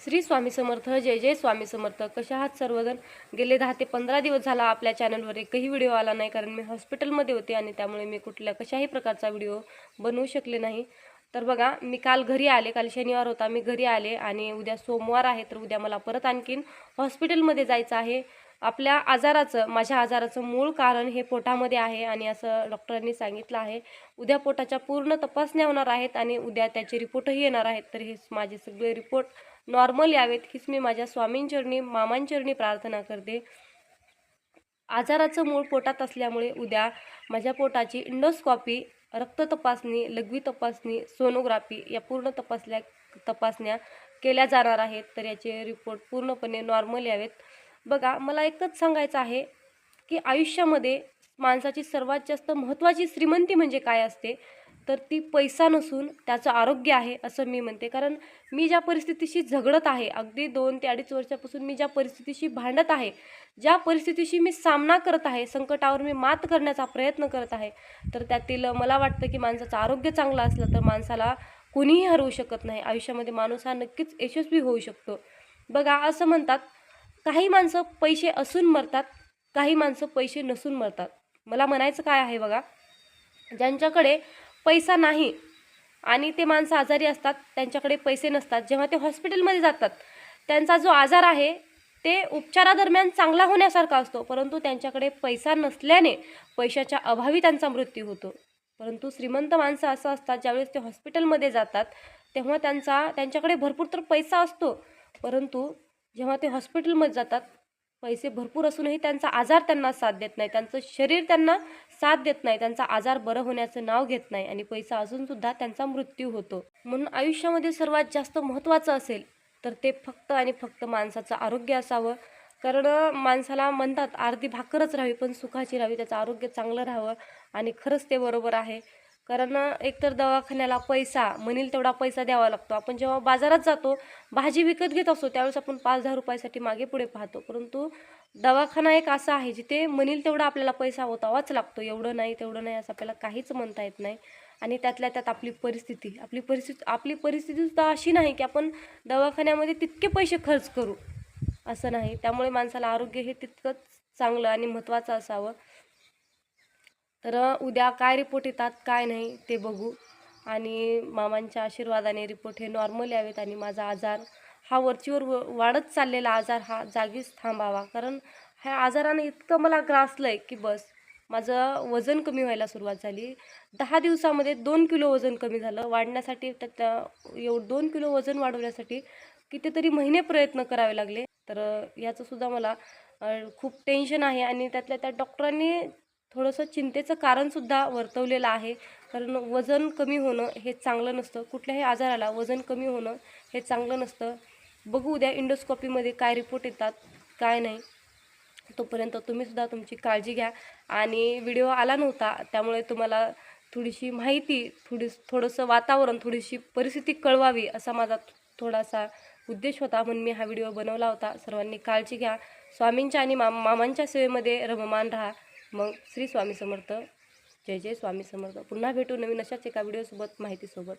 श्री स्वामी समर्थ जय जय स्वामी समर्थ. कशा आहात सर्वजण? गेले दहा ते पंधरा दिवस झाला आपल्या चॅनलवर एकही व्हिडिओ आला नाही कारण मी हॉस्पिटलमध्ये होते आणि त्यामुळे मी कुठल्या कशाही प्रकारचा व्हिडिओ बनवू शकले नाही. तर बघा मी काल घरी आले काल शनिवार होता मी घरी आले आणि उद्या सोमवार आहे तर उद्या मला परत आणखीन हॉस्पिटलमध्ये जायचं आहे. आपल्या आजाराचं माझ्या आजाराचं मूळ कारण हे पोटामध्ये आहे आणि असं डॉक्टरांनी सांगितलं आहे. उद्या पोटाच्या पूर्ण तपासण्या होणार आहेत आणि उद्या त्याचे रिपोर्टही येणार आहेत. तर हे माझे सगळे रिपोर्ट नॉर्मल यावेत हीच मी माझ्या स्वामींचरणी मामांचरणी प्रार्थना करते. आजाराचं मूळ पोटात असल्यामुळे उद्या माझ्या पोटाची इंडोस्कॉपी रक्त तपासणी लघवी तपासणी सोनोग्राफी या पूर्ण तपासल्या तपासण्या केल्या जाणार आहेत. तर याचे रिपोर्ट पूर्णपणे नॉर्मल यावेत. बघा मला एकच सांगायचं आहे की आयुष्यामध्ये माणसाची सर्वात जास्त महत्त्वाची श्रीमंती म्हणजे काय असते? तर ती पैसा नसून त्याचं आरोग्य आहे असं मी म्हणते. कारण मी ज्या परिस्थितीशी झगडत आहे अगदी दोन ते अडीच वर्षापासून मी ज्या परिस्थितीशी भांडत आहे ज्या परिस्थितीशी मी सामना करत आहे संकटावर मी मात करण्याचा प्रयत्न करत आहे तर त्यातील मला वाटतं की माणसाचं आरोग्य चांगलं असलं तर माणसाला कुणीही हरवू शकत नाही. आयुष्यामध्ये माणूस हा नक्कीच यशस्वी होऊ शकतो. बघा असं म्हणतात काही माणसं पैसे असून मरतात काही माणसं पैसे नसून मरतात. मला म्हणायचं काय आहे बघा? ज्यांच्याकडे पैसा नाही आणि ते माणसं आजारी असतात त्यांच्याकडे पैसे नसतात जेव्हा ते हॉस्पिटलमध्ये जातात त्यांचा जो आजार आहे ते उपचारादरम्यान चांगला होण्यासारखा असतो परंतु त्यांच्याकडे पैसा नसल्याने पैशाच्या अभावी त्यांचा मृत्यू होतो. परंतु श्रीमंत माणसं असं असतात ज्यावेळेस ते हॉस्पिटलमध्ये जातात तेव्हा त्यांचा त्यांच्याकडे भरपूर तर पैसा असतो परंतु जेव्हा ते हॉस्पिटलमध्ये जातात पैसे भरपूर असूनही त्यांचा आजार त्यांना साथ देत नाही. त्यांचं शरीर त्यांना साथ देत नाही. त्यांचा आजार बरं होण्याचं नाव घेत नाही आणि पैसा असूनसुद्धा त्यांचा मृत्यू होतो. म्हणून आयुष्यामध्ये सर्वात जास्त महत्त्वाचं असेल तर ते फक्त आणि फक्त माणसाचं आरोग्य असावं. कारण माणसाला म्हणतात अर्धी भाकरच राहावी पण सुखाची राहावी. त्याचं आरोग्य चांगलं राहावं आणि खरंच ते बरोबर आहे. कारण एकतर दवाखान्याला पैसा म्हणील तेवढा पैसा द्यावा लागतो. आपण जेव्हा बाजारात जातो भाजी विकत घेत असतो त्यावेळेस आपण पाच दहा रुपयासाठी मागे पुढे पाहतो. परंतु दवाखाना एक असा आहे जिथे म्हणील तेवढा आपल्याला पैसा होतावाच लागतो. एवढं नाही तेवढं नाही असं आपल्याला काहीच म्हणता येत नाही. आणि त्यातल्या त्यात आपली परिस्थिती आपली परिस्थिती आपली परिस्थिती सुद्धा अशी नाही की आपण दवाखान्यामध्ये तितके पैसे खर्च करू असं नाही. त्यामुळे माणसाला आरोग्य हे तितकंच चांगलं आणि महत्त्वाचं असावं. तर उद्या काय रिपोर्ट येतात काय नाही ते बघू. आणि मामांच्या आशीर्वादाने रिपोर्ट हे नॉर्मल यावेत आणि माझा आजार हा वरचीवर व वाढत चाललेला आजार हा जागीच थांबावा. कारण ह्या आजारानं इतकं मला ग्रासलं आहे की बस माझं वजन कमी व्हायला सुरुवात झाली. दहा दिवसामध्ये दोन किलो वजन कमी झालं. वाढण्यासाठी त्यात एवढं दोन किलो वजन वाढवण्यासाठी कितीतरी महिने प्रयत्न करावे लागले. तर याचंसुद्धा मला खूप टेन्शन आहे आणि त्यातल्या त्या डॉक्टरांनी थोडंसं चिंतेचं कारणसुद्धा वर्तवलेलं आहे. कारण वजन कमी होणं हे चांगलं नसतं. कुठल्याही आजाराला वजन कमी होणं हे चांगलं नसतं. बघू उद्या इंडोस्कॉपीमध्ये काय रिपोर्ट येतात काय नाही. तोपर्यंत तुम्हीसुद्धा तुमची काळजी घ्या. आणि व्हिडिओ आला नव्हता त्यामुळे तुम्हाला थोडीशी माहिती थोडी थोडंसं वातावरण थोडीशी परिस्थिती कळवावी असा माझा थोडासा उद्देश होता. म्हणून मी हा व्हिडिओ बनवला होता. सर्वांनी काळजी घ्या. स्वामींच्या आणि मा मामांच्या सेवेमध्ये रममान राहा. मग श्री स्वामी समर्थ जय जय स्वामी समर्थ. पुन्हा भेटू नवीन अशाच एका व्हिडिओसोबत माहितीसोबत.